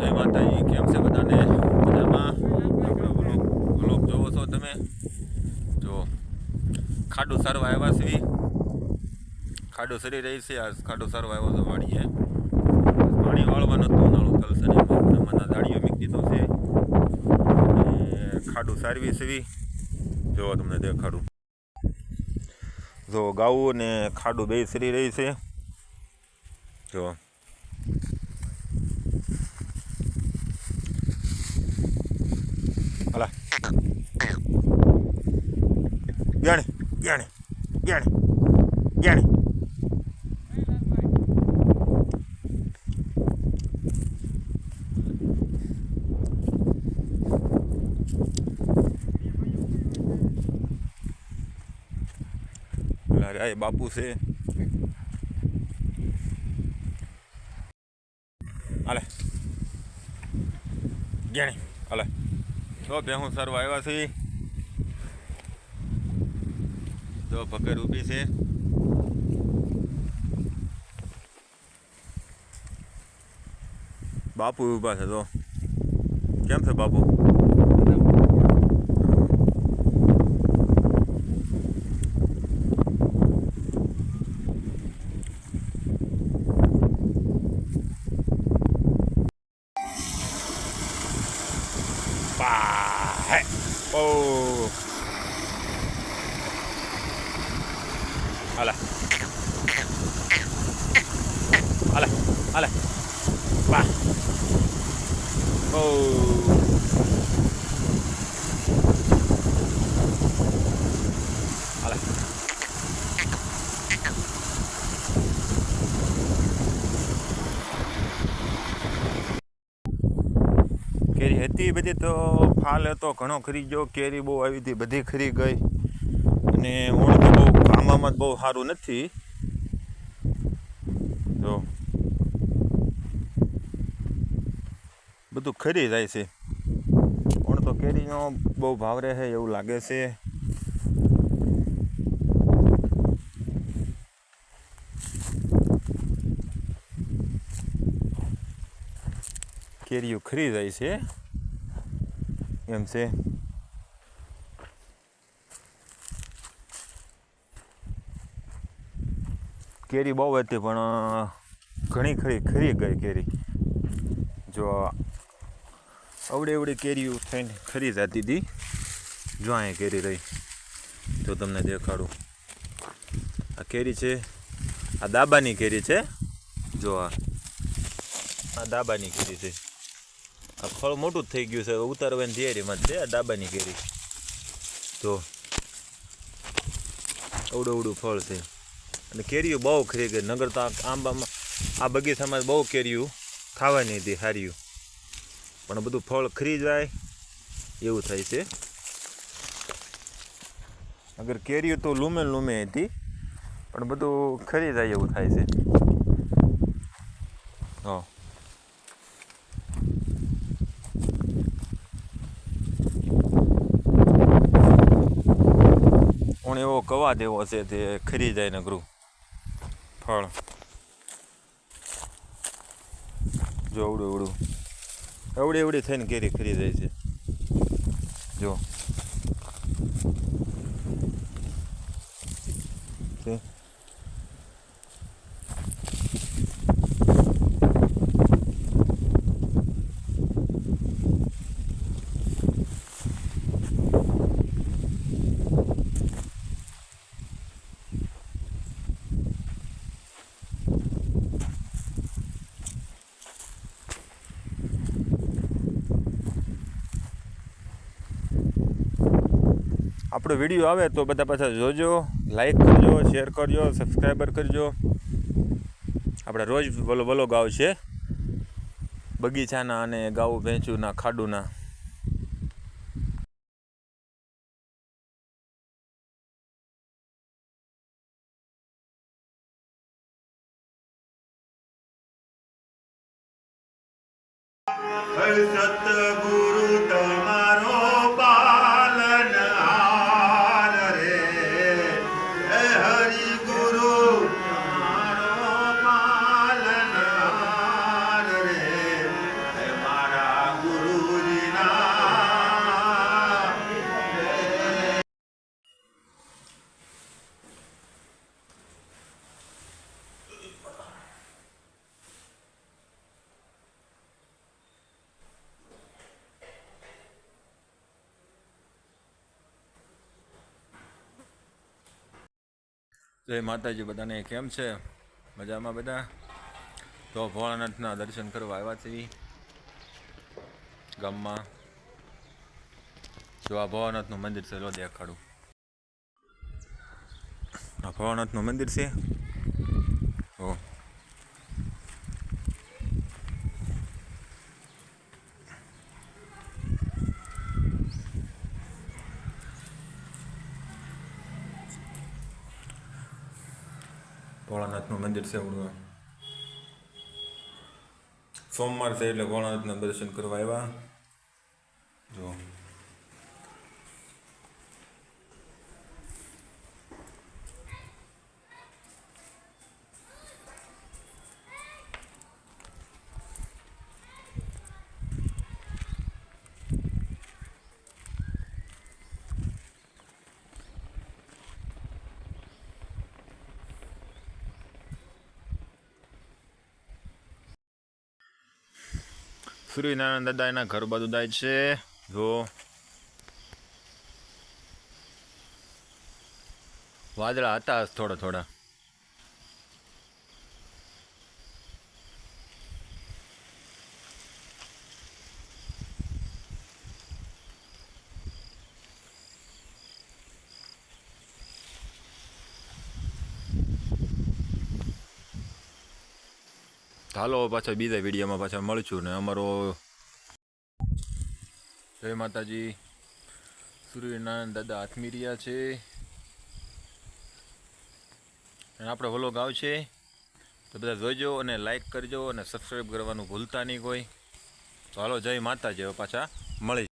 જય માતાજી, કેમ છે બધાને? મજામાં? આપણો વ્લોગ જોવો છો તમે? જો, ખાડું સારવા આવ્યા છે ખાડું સરી રહી છે. આ ખાડું સારવા આવ્યો તો વાડીએ. પાણી વાળવાનું હતું નાળું તલસે મના દાડીઓ મીક દીધો છે. અને ખાડું સારવી સેવી જો તમને દેખાડું. જો, ગાવું ને ખાડું બે સરી રહી છે. જો Viene, viene, viene. Hola, ay, બાપુ છે હાલે ગેણી હાલે તો ભેહું સરવા આવ્યા છે તો પકડ ઊભી છે. બાપુ ઊભા છે તો. કેમ છે બાપુ? Ala. Ala. Ala. Va. Oh. કેરી હતી બધી તો ફાલ હતો, ઘણો ખરી ગયો કેરી બહુ આવી હતી, બધી ખરી ગઈ અને ઓણ તો બહુ કામમાં બહુ સારું નથી. જો. બધું ખરી જાય છે. ઓણ તો કેરીનો બહુ ભાવ રહે એવું લાગે છે. કેરીઓ ખરી જાય છે. એમ છે. કેરી બહુ હતી, પણ ઘણી ખરી ખરી ગઈ કેરી. જો, અવડી અવડી કેરીઓ થઈને ખરી જતી હતી જો અહીંયા કેરી રહી. તો તમને દેખાડું. આ કેરી છે, આ દાબાની કેરી છે. જો, આ આ દાબાની કેરી છે. આ ફળ મોટું જ થઈ ગયું છે, ઉતારવાની તૈયારીમાં જ છે, આ ડાબાની કેરી. તો અવડું અવડું ફળ છે. અને કેરીઓ બહુ ખરી ગઈ નગર તો આંબામાં, આ બગીચામાં બહુ કેરીઓ ખાવાની હતી, હાર્યું. પણ બધું ફળ ખરી જાય, એવું થાય છે. અગર કેરીઓ તો લૂમે લૂમે હતી, પણ બધું ખરી જાય એવું થાય છે. હા. એવો કવા દેવો છે તે ખરી જાય નગરું. ફળ. જો અવડું અવડું અવડી અવડી થઈને કેરી ખરી જાય છે. જો. આપણો વીડિયો આવે તો બધા પાછા જોજો લાઈક કરજો શેર કરજો સબસ્ક્રાઈબર કરજો. આપણે રોજ વલો વલો ગાવ છે. બગીચાના અને ગાવું ભેંચુના ખાડુના. જય માતાજી, બધાને કેમ છે? મજામાં બધા? તો ભોળાનાથના દર્શન કરવા આવ્યા છીએ ગામમાં. જો આ ભોળાનાથનું મંદિર છે, લો દેખાડું. આ ભોળાનાથનું મંદિર છે. ભોળાનાથનું મંદિર છે એવડું સોમવાર છે એટલે ભોળાનાથના દર્શન કરવા આવ્યા. જો. સૂર્યનારાયણ દાદા એના ઘર બાજુ જાય છે. જો. વાદળા હતા થોડા થોડા. હાલો, પાછા બીજા વિડીયોમાં પાછા મળશું ને અમારો જય માતાજી. સૂર્યનારાયણ દાદા આત્મીરિયા છે. અને આપણો વ્લોગ આવશે તો બધા જોઈજો અને લાઈક કરજો અને સબસ્ક્રાઈબ કરવાનું ભૂલતા નહીં કોઈ. હાલો, જય માતાજી પાછા મળી